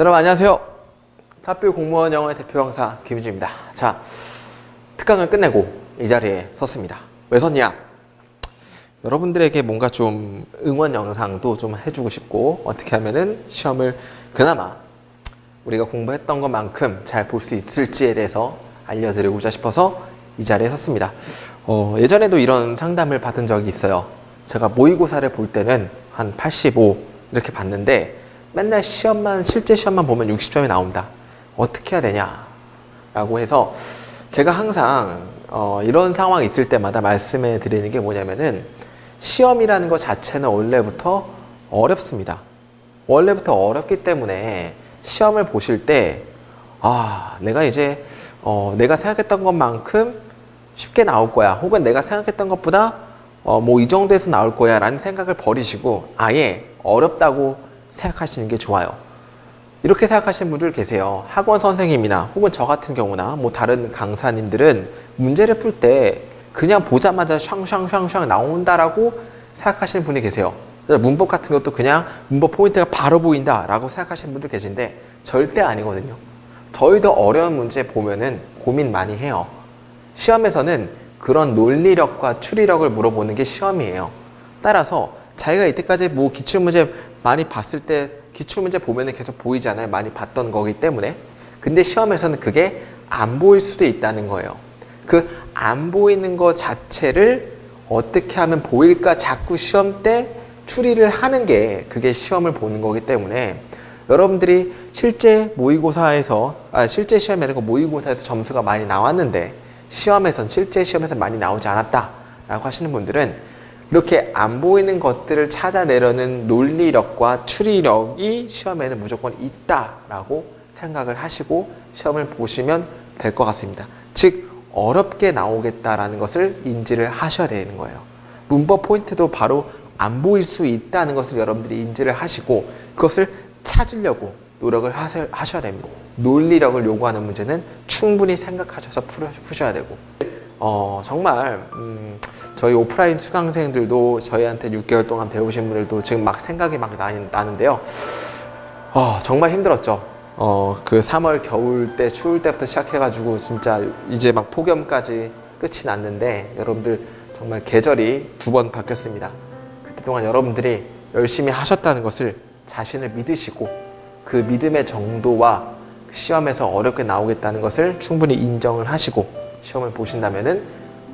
여러분 안녕하세요. 탑뷰 공무원 영어의 대표 강사 김유주입니다. 자, 특강을 끝내고 이 자리에 섰습니다. 왜 섰냐? 여러분들에게 뭔가 좀 응원 영상도 좀 해주고 싶고 어떻게 하면은 시험을 그나마 우리가 공부했던 것만큼 잘 볼 수 있을지에 대해서 알려드리고자 싶어서 이 자리에 섰습니다. 어, 예전에도 이런 상담을 받은 적이 있어요. 제가 모의고사를 볼 때는 한 85 이렇게 봤는데 맨날 시험만 실제 시험만 보면 60점이 나온다. 어떻게 해야 되냐? 라고 해서 제가 항상 어, 이런 상황이 있을 때마다 말씀해 드리는 게 뭐냐면은 시험이라는 것 자체는 원래부터 어렵습니다. 원래부터 어렵기 때문에 시험을 보실 때, 아, 내가 이제, 어, 내가 생각했던 것만큼 쉽게 나올 거야. 혹은 내가 생각했던 것보다, 어, 뭐 이 정도에서 나올 거야. 라는 생각을 버리시고, 아예 어렵다고 생각하시는 게 좋아요. 이렇게 생각하시는 분들 계세요. 학원 선생님이나 혹은 저 같은 경우나 뭐 다른 강사님들은 문제를 풀 때 그냥 보자마자 샹샹샹샹 나온다라고 생각하시는 분이 계세요. 그래서 문법 같은 것도 그냥 문법 포인트가 바로 보인다라고 생각하시는 분들 계신데 절대 아니거든요. 저희도 어려운 문제 보면은 고민 많이 해요. 시험에서는 그런 논리력과 추리력을 물어보는 게 시험이에요. 따라서 자기가 이때까지 뭐 기출문제 많이 봤을 때 기출문제 보면은 계속 보이잖아요. 많이 봤던 거기 때문에. 근데 시험에서는 그게 안 보일 수도 있다는 거예요. 그 안 보이는 것 자체를 어떻게 하면 보일까 자꾸 시험 때 추리를 하는 게 그게 시험을 보는 거기 때문에 여러분들이 실제 모의고사에서 아 실제 시험이 아니고 모의고사에서 점수가 많이 나왔는데 시험에선 실제 시험에서 많이 나오지 않았다라고 하시는 분들은 이렇게 안 보이는 것들을 찾아내려는 논리력과 추리력이 시험에는 무조건 있다라고 생각을 하시고 시험을 보시면 될 것 같습니다. 즉 어렵게 나오겠다라는 것을 인지를 하셔야 되는 거예요. 문법 포인트도 바로 안 보일 수 있다는 것을 여러분들이 인지를 하시고 그것을 찾으려고 노력을 하셔야 됩니다. 논리력을 요구하는 문제는 충분히 생각하셔서 풀어- 푸셔야 되고 어, 정말 음, 저희 오프라인 수강생들도 저희한테 6개월 동안 배우신 분들도 지금 막 생각이 막 나는- 나는데요. 어, 정말 힘들었죠. 어, 그 3월 겨울 때 추울 때부터 시작해가지고 진짜 이제 막 폭염까지 끝이 났는데 여러분들 정말 계절이 두 번 바뀌었습니다. 그동안 여러분들이 열심히 하셨다는 것을 자신을 믿으시고 그 믿음의 정도와 시험에서 어렵게 나오겠다는 것을 충분히 인정을 하시고 시험을 보신다면은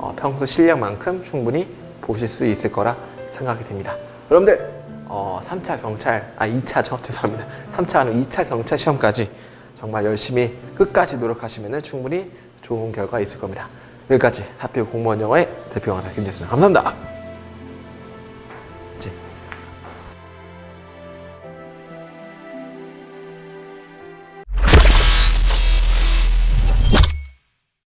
어, 평소 실력만큼 충분히 보실 수 있을 거라 생각이 듭니다. 여러분들 어, 3차 경찰, 아 2차 저 죄송합니다. 3차 아니고 2차 경찰 시험까지 정말 열심히 끝까지 노력하시면 충분히 좋은 결과 있을 겁니다. 여기까지 학교 공무원 영어의 대표 강사 김재수입니다. 감사합니다. 이제